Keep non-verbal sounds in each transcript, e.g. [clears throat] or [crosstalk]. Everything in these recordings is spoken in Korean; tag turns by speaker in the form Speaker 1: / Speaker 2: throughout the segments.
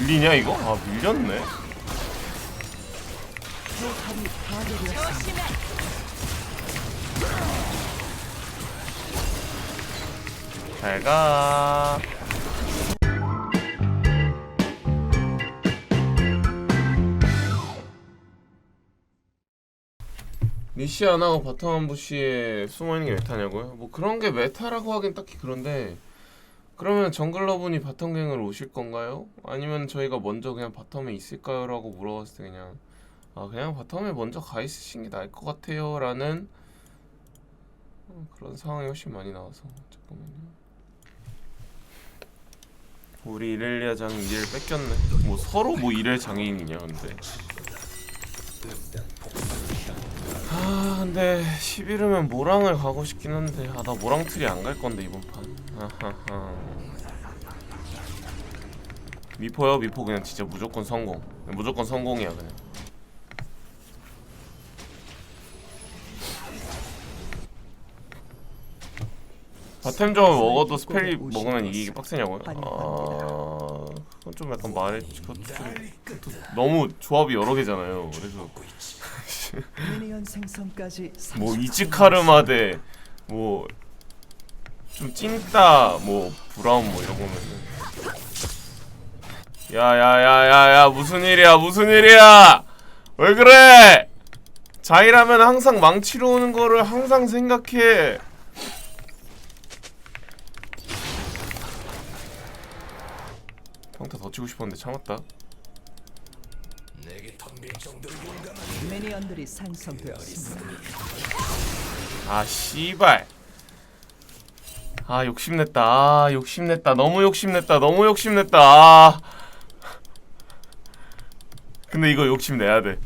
Speaker 1: 밀리냐 이거? 아 밀렸네 잘가 니시 안 하고 바텀 한 부시에 숨어있는 게 메타냐고요? 뭐 그런 게 메타라고 하긴 딱히 그런데 그러면 정글러분이 바텀갱을 오실 건가요? 아니면 저희가 먼저 그냥 바텀에 있을까요? 라고 물어봤을 때 그냥 아 그냥 바텀에 먼저 가 있으신 게 나을 것 같아요 라는 어, 그런 상황이 훨씬 많이 나와서 잠깐만요 우리 이렐리아 장 이를 뺏겼네 뭐 서로 뭐 이렐 장애인이냐 근데 근데 11이면 모랑을 가고 싶긴 한데 아 나 모랑 트리 안갈 건데 이번 판. 아하하. 미포요? 미포 그냥 진짜 무조건 성공. 무조건 성공이야 그냥. 바템 좀 먹어도 스펠이 먹으면 이기기 빡세냐고요? 아 그건 좀 약간 말해 그것도 좀 너무 조합이 여러 개잖아요. 그래서
Speaker 2: 미니언 생성까지 [laughs]
Speaker 1: 뭐 이즈카르마 대뭐 좀 찐따 뭐 브라운 뭐 이런 거면은. 야야야야야 무슨 일이야 무슨 일이야! 왜 그래? 자이라면 항상 망치로 오는 거를 항상 생각해. 평타 더 치고 싶었는데 참았다
Speaker 2: 미니언들이 생성되었습니다.
Speaker 1: 아 씨발. 아 욕심냈다. 아 욕심냈다. 너무 욕심냈다. 너무 욕심냈다. 아. 근데 이거 욕심내야 돼.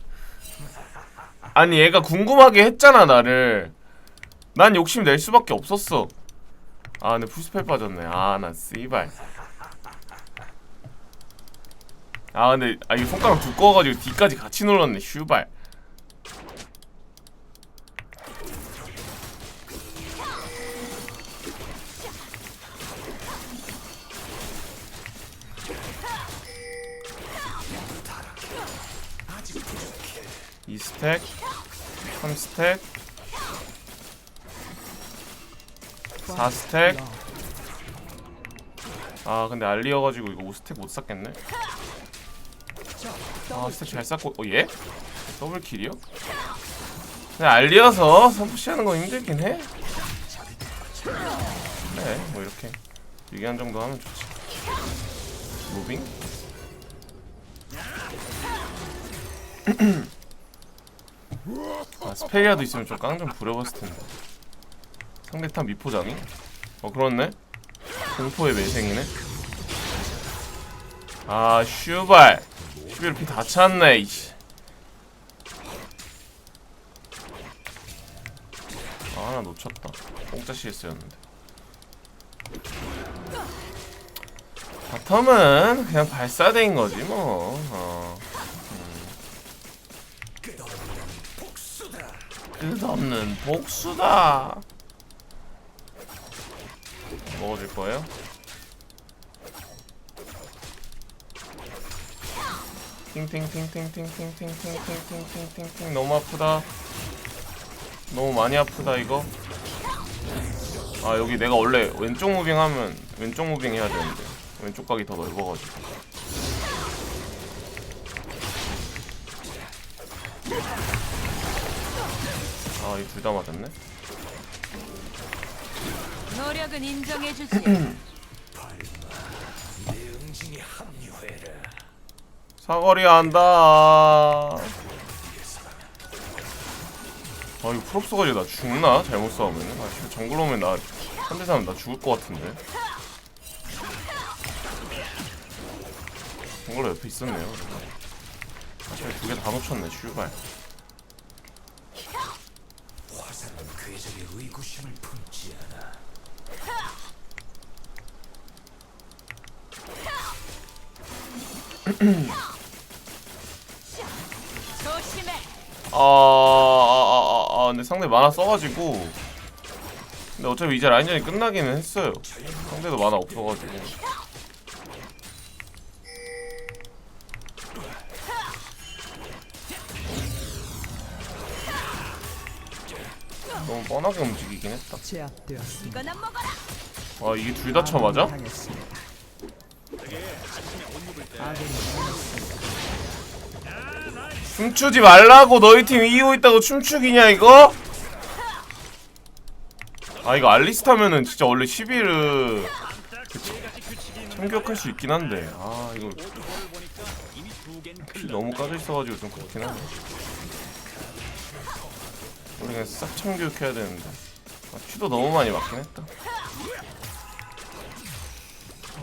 Speaker 1: 아니 얘가 궁금하게 했잖아 나를. 난 욕심낼 수밖에 없었어. 아 근데 풀스펠 빠졌네. 아나 씨발 아 근데 아 이거 손가락 두꺼워가지고 뒤까지 같이 눌렀네 슈발 이 스택, 3 스택, 4 스택. 아 근데 알리여가지고 이거 5 스택 못 샀겠네. 아 스택 잘 쌌고, 어 얘? 더블 킬이요? 그냥 알리여서 선푸시하는 거 힘들긴 해. 네, 뭐 이렇게 유기한 정도 하면 좋지. 무빙? 아, 스페리아도 있으면 좀 깡 좀 부려봤을 텐데. 상대탑 미포장이? 어 그렇네. 공포의 매생이네. 아 슈발. 슈발 피다 찼네. 이씨. 아 하나 놓쳤다. 공짜 CS였는데. 바텀은 그냥 발사대인 거지 뭐. 어. 끝없는 복수다. 먹어줄 거예요? 팅팅팅팅팅팅팅팅팅팅팅팅 너무 아프다. 너무 많이 아프다 이거. 아 여기 내가 원래 왼쪽 무빙 하면 왼쪽 무빙 해야 되는데 왼쪽 각이 더 넓어가지고. 아, 이 둘 다 맞았네.
Speaker 3: 노력은 인정해주지. [clears throat]
Speaker 1: 사거리 한다. 아, 이거 프롭 사거리 나 죽나? 잘못 싸우면. 아, 진짜 정글 오면 나 한대 사면 나 죽을 것 같은데. 정글 옆에 있었네요. 아, 두개 다 놓쳤네, 슈발. [clears throat]
Speaker 3: 아, 아,
Speaker 1: 아, 아, 아, 아, 아, 근데 상대 만화 써가지고. 근데 어차피 이제 라인전이 끝나기는 했어요. 상대도 많아 없어가지고. 너무 뻔하게 움직이긴 했다. 아 이게 둘 다 쳐맞아?
Speaker 2: 아군이 당했습니다.
Speaker 1: 춤추지 말라고. 너희 팀 이기고 있다고 춤추기냐 이거? 아 이거 알리스타면은 진짜 원래 11을 참격할 수 있긴 한데. 아 이거 피 너무 까져 있어가지고 좀 그렇긴 하네 우리 그냥 싹 참교육해야 되는데. 아, 피도 너무 많이 맞긴 했다.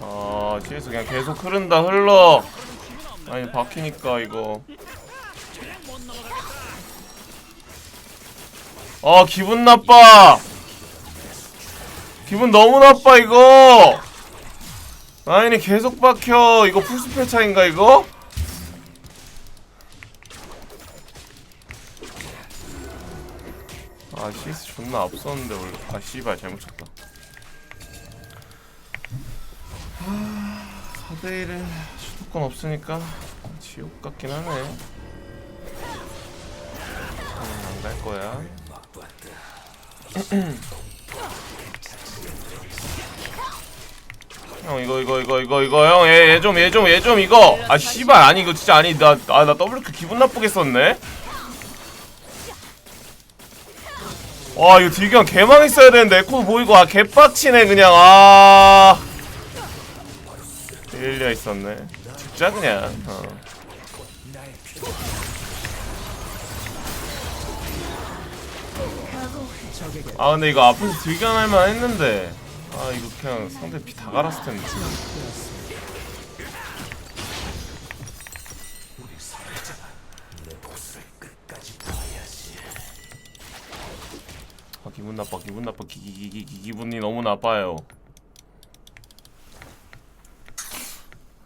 Speaker 1: 아 뒤에서 그냥 계속 흐른다 흘러 아니 박히니까 이거. 아 기분 나빠. 기분 너무 나빠 이거. 라인이 계속 박혀. 이거 풀스펠 차인가 이거? 아 CS 존나 앞섰는데 원래. 아 씨발 잘못 쳤다. 아 4대1은 수도권 없으니까 지옥 같긴 하네. 음, 안갈 거야. [clears throat] 형 이거 이거 이거 이거 이거 형얘얘좀 얘 좀 이거! 아 씨발 아니 이거 진짜 아니 나아나 WQ 기분 나쁘게 썼네? 와 이거 딜경 개망 있어야 되는데 에코 보이고 아 개빡치네 그냥 아. 일리아 있었네 진짜 그냥. 어. 아 근데 이거 앞에서 딜견할만 했는데. 아 이거 그냥 상대 피 다 갈았을 텐데 아 기분 나빠 기분 나빠. 기 기 기 기 기분이 너무 나빠요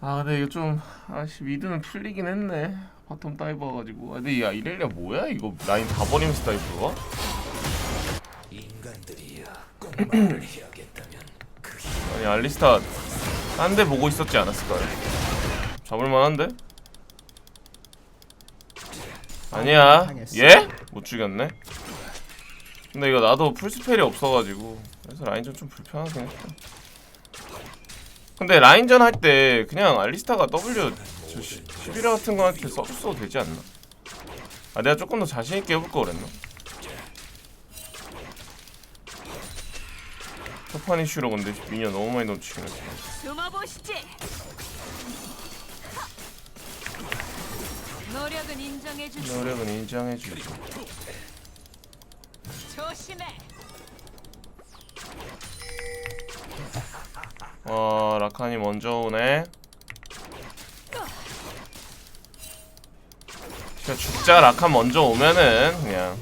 Speaker 1: 아 근데 이거 좀 아씨 미드는 풀리긴 했네 바텀 다이버 가지고 아, 근데 야 이렐리아 뭐야 이거 라인 다 버리면서 다이브가? 아니 알리스타 딴 데 보고 있었지 않았을까요? 잡을만한데? 아니야 예? 못 죽였네 근데 이거 나도 풀스펠이 없어가지고 그래서 라인전 좀 불편하긴 했다 근데 라인전 할 때 그냥 알리스타가 W 저 11화 같은 거한테 써줬어도 되지 않나? 아 내가 조금 더 자신있게 해볼 거 그랬나? 첫판 이슈로 근데 미니언 너무 많이 놓치긴 했어
Speaker 3: 숨어보시지. 노력은 인정해주지.
Speaker 1: 노력은 인정해주지
Speaker 3: 조심해.
Speaker 1: 어 라칸이 먼저 오네. 진짜 죽자 라칸 먼저 오면은 그냥.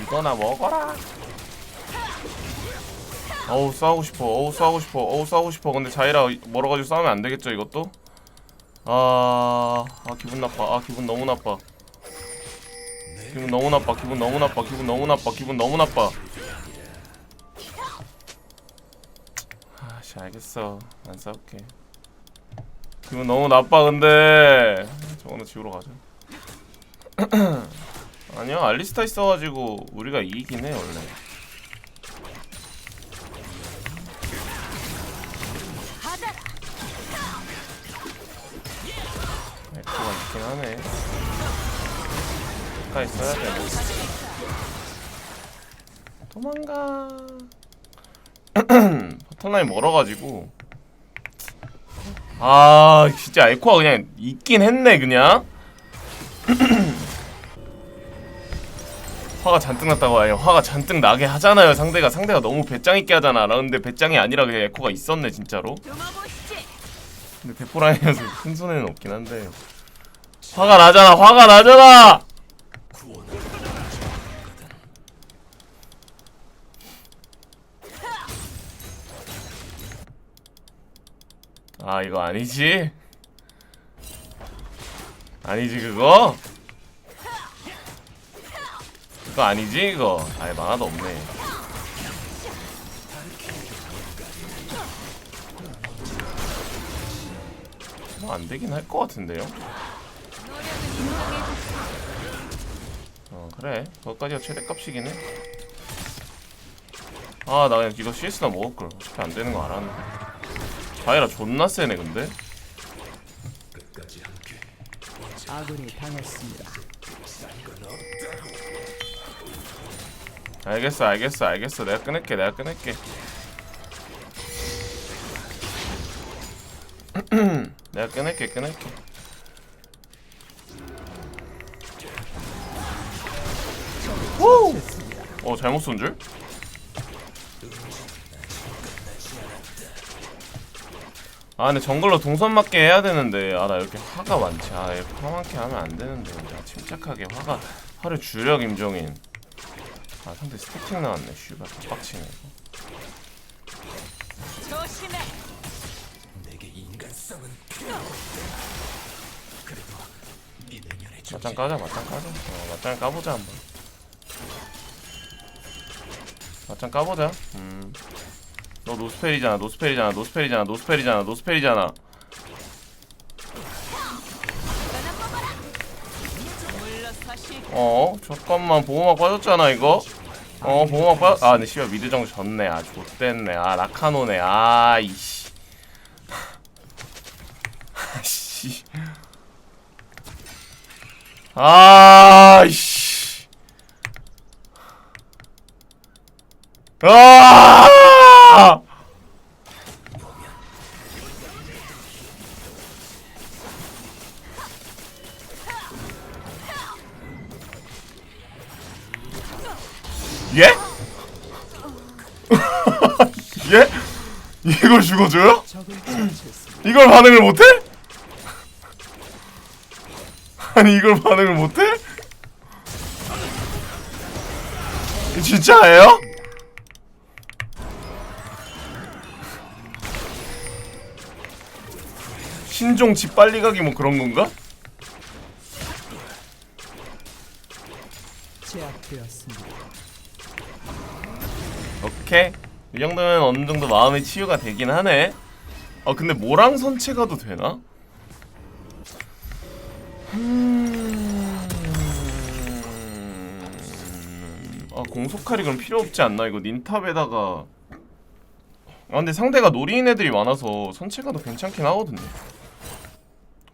Speaker 3: 이거나 먹어라.
Speaker 1: 어우 싸우고 싶어. 어우 싸우고 싶어. 어우 싸우고 싶어. 근데 자이라 멀어가지고 싸우면 안 되겠죠 이것도? 아, 아 기분 나빠. 아 기분 너무 나빠 기분 너무 나빠 기분 너무 나빠 기분 너무 나빠 기분 너무 나빠. 아씨 알겠어. 안 싸울게. 기분 너무 나빠 근데. 저거는 지우러 가자 아니요 알리스타 있어가지고 우리가 이기긴 해 원래 에코가 있어야 돼. 도망가. [clears throat] 버텀라인 멀어가지고. 아 진짜 에코가 그냥 있긴 했네 그냥. [clears throat] 화가 잔뜩 났다고 아니 화가 잔뜩 나게 하잖아요 상대가. 상대가 너무 배짱 있게 하잖아. 근데 배짱이 아니라 그냥 에코가 있었네 진짜로. 근데 대포라인에서 큰 손해는 없긴 한데. 화가 나잖아 화가 나잖아 아 이거 아니지? 아니지 그거? 그거 아니지 이거? 아예 만화도 없네. 뭐 안 되긴 할 것 같은데요? 어 그래. 그것까지가 최대값이긴 해. 아나 그냥 이거 CS나 먹을걸 어차피 안 되는 거 알았는데 자이라 존나 세네 근데?
Speaker 2: 아군이 당했습니다.
Speaker 1: 알겠어 알겠어 알겠어. 내가 끊을게 내가 끊을게. [clears throat] 내가 끊을게 끊을게. 어 잘못 쏜 줄? 아 근데 정글로 동선 맞게 해야 되는데 아 나 이렇게 화가 많지. 아 이렇게 화 많게 하면 안 되는데 내가 침착하게 화가 화를 줄여 김종인. 아 상대 스태틱 나왔네. 씨발 빡치네 이거.
Speaker 3: 조심해.
Speaker 1: 맞짱 까자 맞짱 까자. 어 맞짱 까보자 한번. 맞짱 까보자. 음 너 노스펠이잖아 노스펠이잖아 노스펠이잖아 노스펠이잖아 노스펠이잖아.
Speaker 3: 어
Speaker 1: 잠깐만 보호막 빠졌잖아 이거. 어 보호막 빠졌 아 근데 씨발 미드 정도 졌네. 아 좆됐네. 아 라카노네. 아 이씨. 아씨. 아이씨. 아 죽어줘요? 이걸 반응을 못해? 아니 이걸 반응을 못해? 이 진짜예요? 신종 집 빨리 가기 뭐 그런 건가?
Speaker 2: 제압되었습니다.
Speaker 1: 오케이 이 정도면 어느 정도 마음의 치유가 되긴 하네. 아 근데 모랑 선체 가도 되나? 음... 아 공속칼이 그럼 필요 없지 않나 이거 닌탑에다가 아 근데 상대가 노리는 애들이 많아서 선체 가도 괜찮긴 하거든요.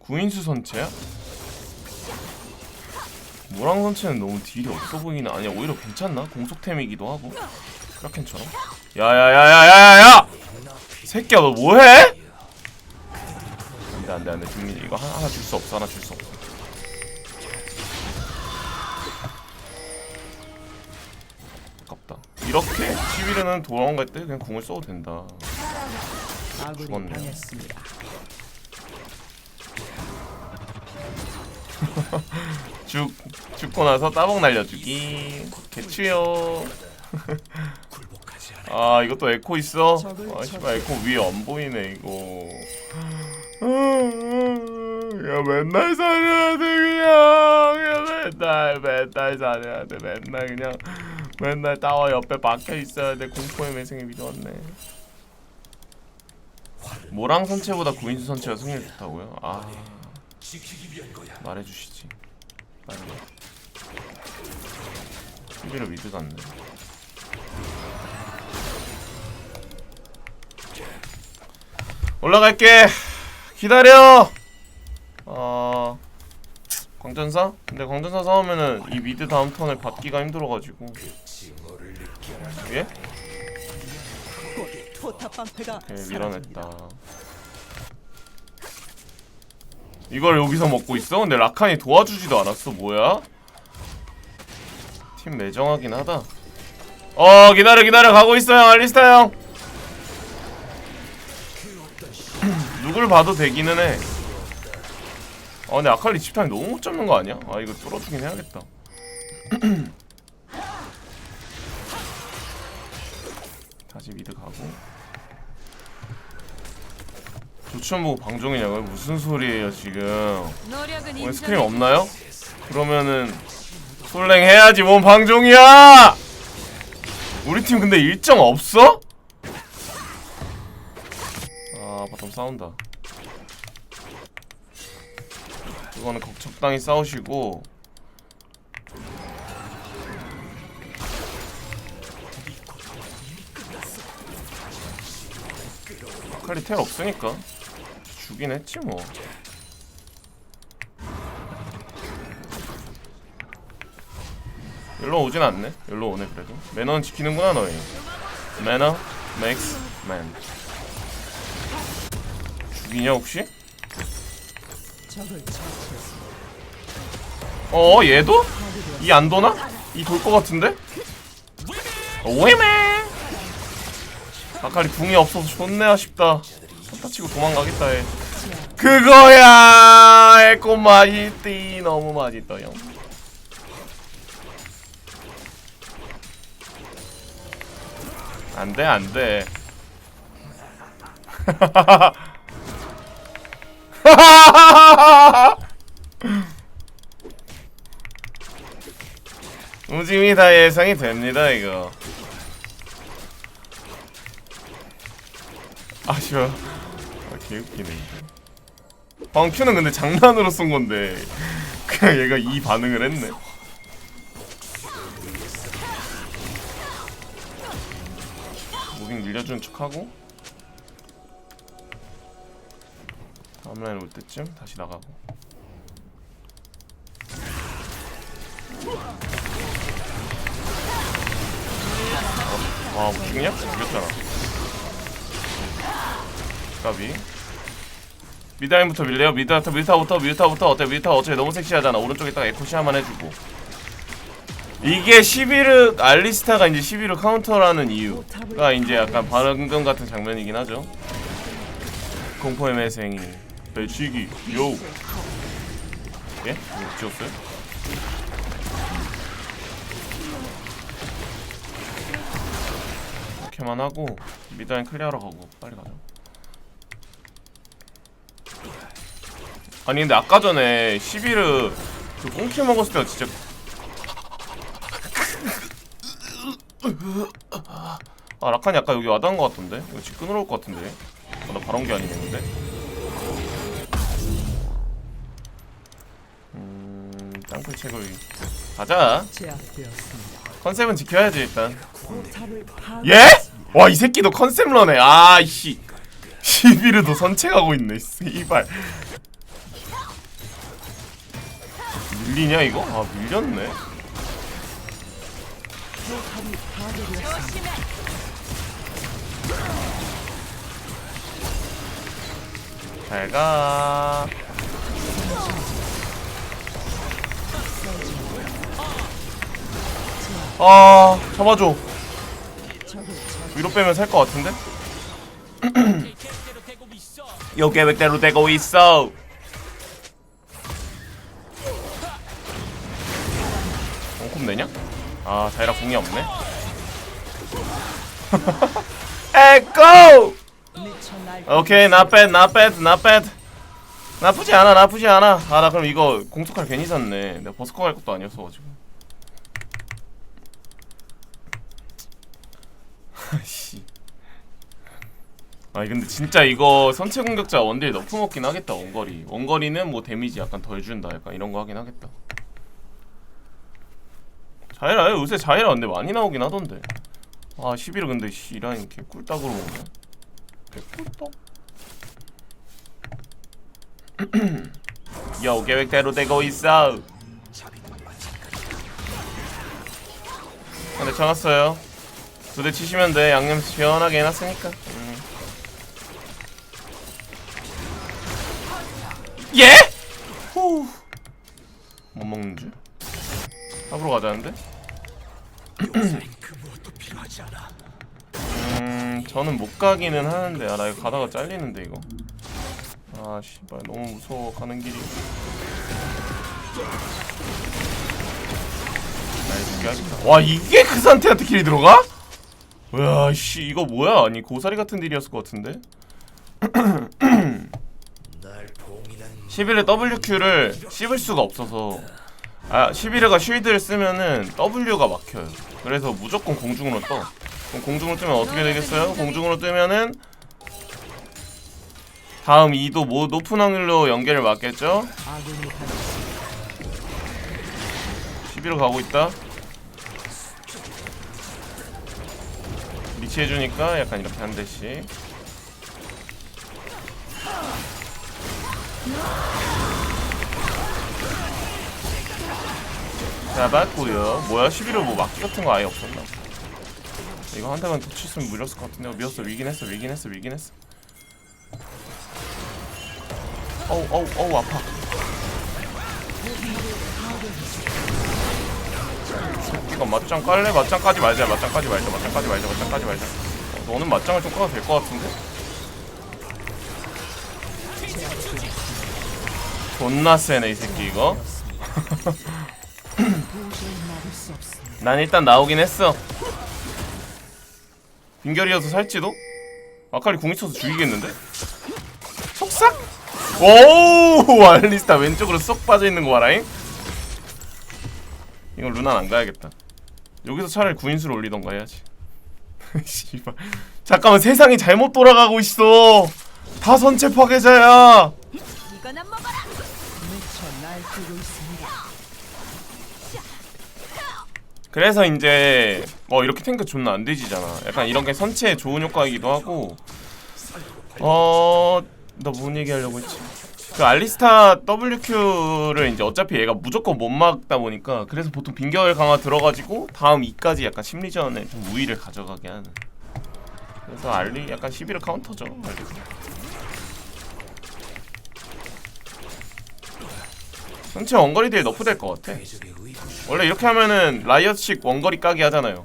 Speaker 1: 구인수 선체야? 모랑 선체는 너무 딜이 없어 보이는 아니야 오히려 괜찮나? 공속템이기도 하고 크라켄처럼? 야야야야야야야! 새끼야 너 뭐해? 안돼 안돼 안돼. 준민이 이거 하나, 하나 줄 수 없어 하나 줄 수 없어. 아깝다. 이렇게 시비르는 도망갈 때 그냥 궁을 써도 된다. 죽었네. [laughs] 죽 죽고 나서 따봉 날려주기. 개추요 [laughs] 아 이것도 에코 있어? 아 씨발 에코 위에 안 보이네 이거. 야 맨날 살려야 돼 그냥. 야 맨날 맨날 살려야 돼. 맨날 그냥 맨날 타워 옆에 박혀 있어야 돼. 공포의 매생이 믿었네. 모랑 선체보다 구인수 선체가 승률 좋다고요? 아. 말해주시지. 빨리. TV로 미드 갔네 올라갈게. 기다려. 어 광전사? 근데 광전사 싸우면은 이 미드 다음 턴을 받기가 힘들어가지고. 예? 오케이 밀어냈다. 이걸 여기서 먹고 있어? 근데 라칸이 도와주지도 않았어. 뭐야? 팀 매정하긴 하다. 어 기다려 기다려. 가고 있어 형 알리스타 형 누굴 봐도 되기는 해 아 근데 아칼리 집타임 너무 못 잡는 거 아니야? 아 이거 뚫어주긴 해야겠다 [clears throat] 다시 미드 가고 조치원 보고 방종이냐고요? 무슨 소리예요 지금 오늘 스크림. 없나요? 그러면은 솔랭 해야지 뭔 방종이야! 우리 팀 근데 일정 없어? 바텀 싸운다. 그거는 거- 적당히 싸우시고. 아칼리 텔 없으니까. 주긴 했지 뭐. 일로 오진 않네. 일로 오네 그래도. 매너는 지키는구나 너희. 매너 man. 죽 이냐 혹시? 어 얘도? 이 안 도나? 이 돌 것 같은데? 오이메 아칼리 궁이 없어서 존내 아쉽다 쳤다 치고 도망가겠다 해 그거야 에코 맛있디 너무 맛있어요 안돼 안돼 [laughs] [laughs] 우짐이 다 예상이 됩니다 이거. 아쉬워 아, 개웃기네 광큐는 근데 장난으로 쏜 건데. [laughs] 그냥 얘가 이 반응을 했네. 무빙 밀려주는 척하고 다음 라인 올 때쯤 다시 나가고 와, 못 죽냐? 죽였잖아. 까비. 미다인부터 밀래요? 미다부터 미타부터 미타부터 어때? 미타 어차피 너무 섹시하잖아. 오른쪽에다가 에코 시야만 해주고. 이게 11르 알리스타가 이제 11르 카운터라는 이유가 이제 약간 방금 같은 장면이긴 하죠. 공포의 매생이 배치기 요. 예? 이거 지웠어요? 이렇게만 하고 미드라인 클리어하러 가고 빨리 가자 아니 근데 아까 전에 11을 그 꽁킬 먹었을 때가 진짜 아 라칸이 아까 여기 와닿은 것 같던데 이거 집 끊으러 올 것 같은데 어, 나게 아니겠는데 책을 가자. 컨셉은 지켜야지 일단. 예? 와 이 새끼도 컨셉 러네 아이씨 시비르도 선책하고 있네 씨발 밀리냐 이거? 아 밀렸네. 잘가 아 잡아줘. 위로 빼면 살 것 같은데? [clears throat] 요 계획대로 되고 있어 원콤 내냐? 아 자이라 궁이 없네 [laughs] 에고! 오케이 not bad not bad not bad 나쁘지 않아 나쁘지 않아. 아 나 그럼 이거 공속할 괜히 샀네. 내가 버스커 갈 것도 아니었어가지고. 아씨. 아니 근데 진짜 이거 선체 공격자 원딜 너프 먹긴 하겠다 원거리. 원거리는 뭐 데미지 약간 덜 준다 약간 이런 거 하긴 하겠다. 자이라 요새 자이라 근데 많이 나오긴 하던데. 아 11을 근데 씨 이라인 개 꿀딱으로 먹네. 개꿀떡 [clears throat] 요 계획대로 되고 있어 근데 전왔어요 두 대 치시면 돼 양념 시원하게 해놨으니까 음. 예? 후. 못 먹는 줄? 잡으러 가자는데? [clears throat] 음 저는 못 가기는 하는데 아 나 이거 가다가 잘리는데 이거 아 씨발 너무 무서워 가는 길이. 와 이게 그 상태한테 킬이 들어가? 와씨 이거 뭐야? 아니 고사리 같은 딜이었을 것 같은데? 11의 WQ를 씹을 수가 없어서. 아 11회가 쉴드를 쓰면은 W가 막혀요. 그래서 무조건 공중으로 떠. 그럼 공중으로 뜨면 어떻게 되겠어요? 공중으로 뜨면은 다음 2도 뭐 높은 확률로 연계를 맞겠죠?
Speaker 2: 아군이 당했습니다.
Speaker 1: 11로 가고 있다. 리치 해주니까 약간 이렇게 한 대씩. 잡았고요. 뭐야 11호 뭐 막기 같은 거 아예 없었나? 이거 한 대만 더 쳤으면 물렸을 것 같은데 밀었어 밀긴 했어 밀긴 했어 밀긴 했어. 어우 어우 어우 아파. 이거 맞짱 깔래? 맞짱 까지 말자 맞짱 까지 말자 맞짱 까지 말자 맞짱 까지 말자 어, 너는 맞짱을 좀 까도 될 것 같은데? 존나 세네 이 새끼 이거. [laughs] 난 일단 나오긴 했어 빈결이어서 살지도? 아칼리 궁이 쳐서 죽이겠는데? 속삭? 오 알리스타 왼쪽으로 쏙 빠져있는 거 봐라잉 이거 루난 안 가야겠다 여기서 차라리 구인수를 올리던가 해야지 [laughs] 씨발 잠깐만 세상이 잘못 돌아가고 있어 다 선체 파괴자야. 그래서 이제 뭐 이렇게 탱크 존나 안 되지잖아. 약간 이런 게 선체에 좋은 효과이기도 하고. 어, 나뭔 얘기 하려고 했지? 그 알리스타 WQ를 이제 어차피 얘가 무조건 못 막다 보니까 그래서 보통 빈결 강화 들어가지고 다음 2까지 약간 심리전에 좀 우위를 가져가게 하는. 그래서 알리 약간 11을 카운터죠. 전체 원거리 딜 너프 될 것 같아. 원래 이렇게 하면은 라이엇식 원거리 까기 하잖아요.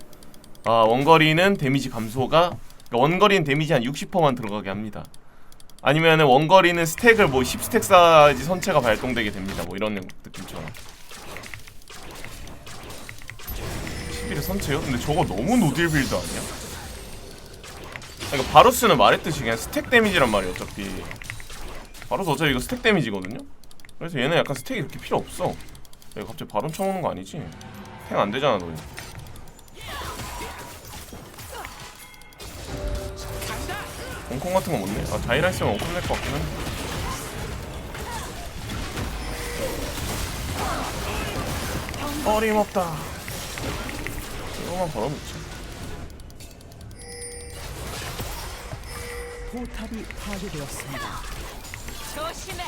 Speaker 1: 아 원거리는 데미지 감소가 그러니까 원거리는 데미지 한 60%만 들어가게 합니다. 아니면은 원거리는 스택을 뭐 10스택 쌓아야지 선체가 발동되게 됩니다. 뭐 이런 느낌처럼. 11의 선체요? 근데 저거 너무 노딜 빌드 아니야? 그러니까 바루스는 말했듯이 그냥 스택 데미지란 말이야 어차피. 바루스 어차피 이거 스택 데미지거든요? 그래서 얘는 약간 스택이 그렇게 필요 없어. 내가 갑자기 바론 쳐먹는 거 아니지? 탱 안 되잖아 너. 원콩 같은 거 못내? 아 다이라이스면 원콩 낼것 같긴 한데. 어림없다. 이거만 벌어놓지.
Speaker 2: 포탑이 파괴되었습니다.
Speaker 3: 조심해.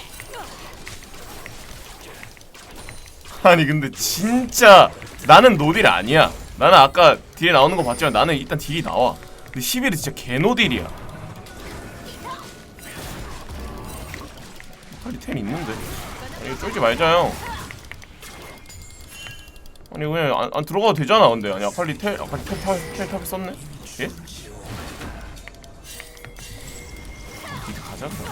Speaker 1: 아니 근데 진짜 나는 노딜 아니야. 나는 아까 뒤에 나오는 거 봤지만 나는 일단 딜이 나와. 근데 11은 진짜 개노딜이야. 템 있는데. 아니 쫄지 말자요. 아니 왜안안 들어가도 되잖아 근데 아니 아칼리 텔 아칼리 텔 텔, 탑에 썼네. 예? 이제 가자 그럼.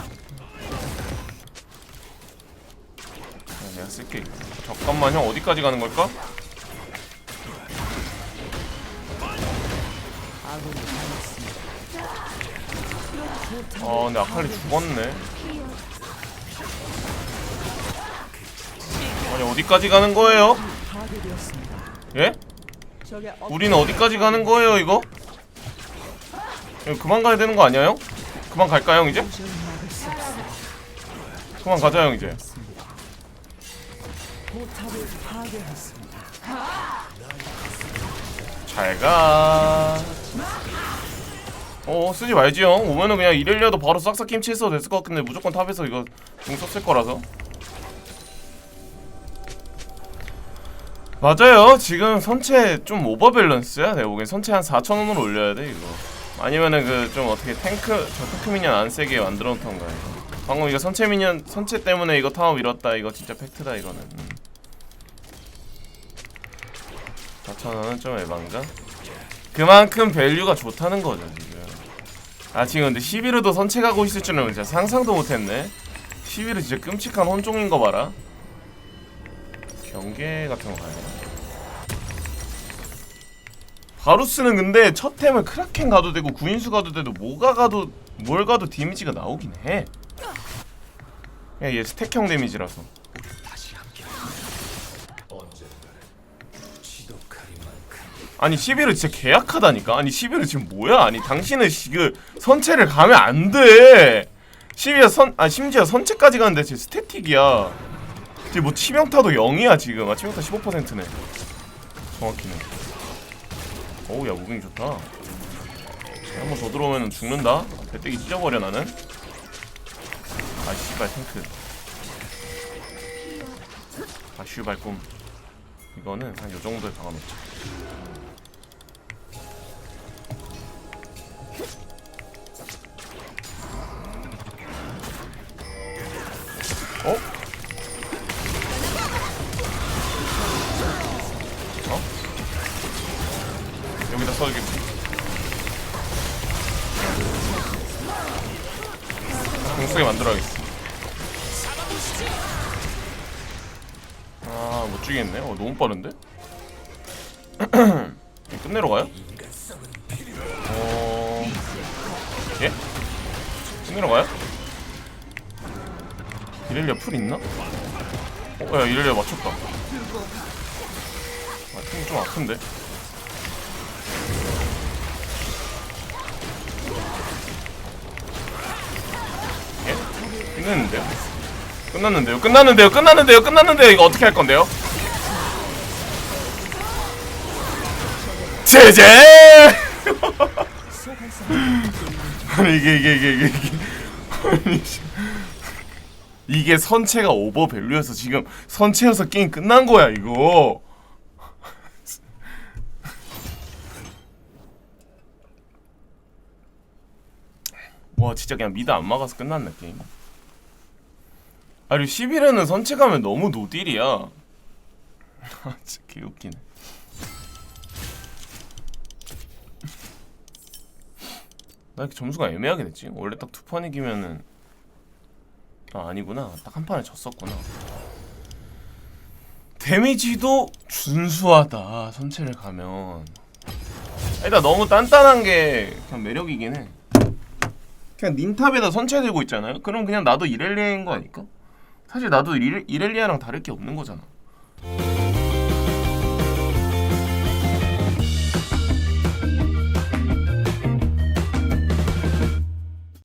Speaker 1: 야, 내가 쓸게. 잠깐만 형 어디까지 가는 걸까?
Speaker 2: 아
Speaker 1: 근데 아칼리 죽었네. 아니 어디까지 가는 거예요? 예? 우리는 어디까지 가는 거예요 이거? 이거 그만 가야 되는 거 아니야 형? 그만 갈까 형 이제? 그만 가자 형 이제.
Speaker 2: 포탑을 파괴했습니다.
Speaker 1: 잘 가. 어 쓰지 말지 형. 오면은 그냥 이렐리아도 바로 싹싹 김치 했어도 됐을 것 같은데 무조건 탑에서 이거 공 썼을 거라서. 맞아요. 지금 선체 좀 오버 밸런스야. 내가 보기엔 선체 한 4,000원으로 올려야 돼 이거. 아니면은 그 좀 어떻게 탱크 저 탱크 미니언 안 세게 만들어 놓던가 이거. 방금 이거 선체 미니언 선체 때문에 이거 타워 밀었다. 이거 진짜 팩트다 이거는. 음. 4,000원은 좀 에반가? 그만큼 밸류가 좋다는 거죠 지금. 아 지금 근데 11호도 선체 가고 있을 줄은 진짜 상상도 못했네. 11호 진짜 끔찍한 혼종인 거 봐라. 경계 같은 거 가야 되나? 바루스는 근데 첫 템을 크라켄 가도 되고 구인수 가도 되고 뭐가 가도 뭘 가도 데미지가 나오긴 해. 그냥 얘 스택형 데미지라서. 아니 11은 진짜 계약하다니까 아니 11은 지금 뭐야 아니 당신은 지금 선체를 가면 안돼 심지어 선, 아 심지어 선체까지 가는데 지금 스태틱이야. 지금 뭐 치명타도 0이야 지금. 아 치명타 15%네. 정확히는. 어우 야 무빙 좋다. 한 번 더 들어오면 죽는다. 배때기 찢어버려 나는. 아 씨발 탱크. 아 슈발 꿈. 이거는 한 요 정도에 박아놓자. 어? 어? 써야겠지. 공쓰게 만들어야겠어. 아, 못 죽이겠네. 어, 너무 빠른데? [clears throat] 끝내러 가요? 어... 예? 끝내러 가요? 이렐리아 풀 있나? 어, 야, 이렐리아 맞췄다. 아, 팀좀 아픈데? 끝냈는데요? 끝났는데요? 끝났는데요? 끝났는데요? 끝났는데요? 이거 어떻게 할 건데요? 제제! [laughs] 아니 이게 이게 이게 이게 이게. 이게 선체가 오버밸류여서 지금 선체여서 게임 끝난 거야 이거. [laughs] 와 진짜 그냥 미드 안 막아서 끝났네 게임. 아니 11회는 선체 가면 너무 노딜이야. 아 진짜 개웃기네. 나 이렇게 점수가 애매하게 됐지? 원래 딱 두 판 이기면은 아 아니구나 딱 한 판에 졌었구나 데미지도 준수하다 선체를 가면 일단 너무 단단한 게 그냥 매력이긴 해 그냥 닌탑에다 선체 들고 있잖아요 그럼 그냥 나도 이렐리아인 거 아닐까? 사실 나도 이렐, 이렐리아랑 다를 게 없는 거잖아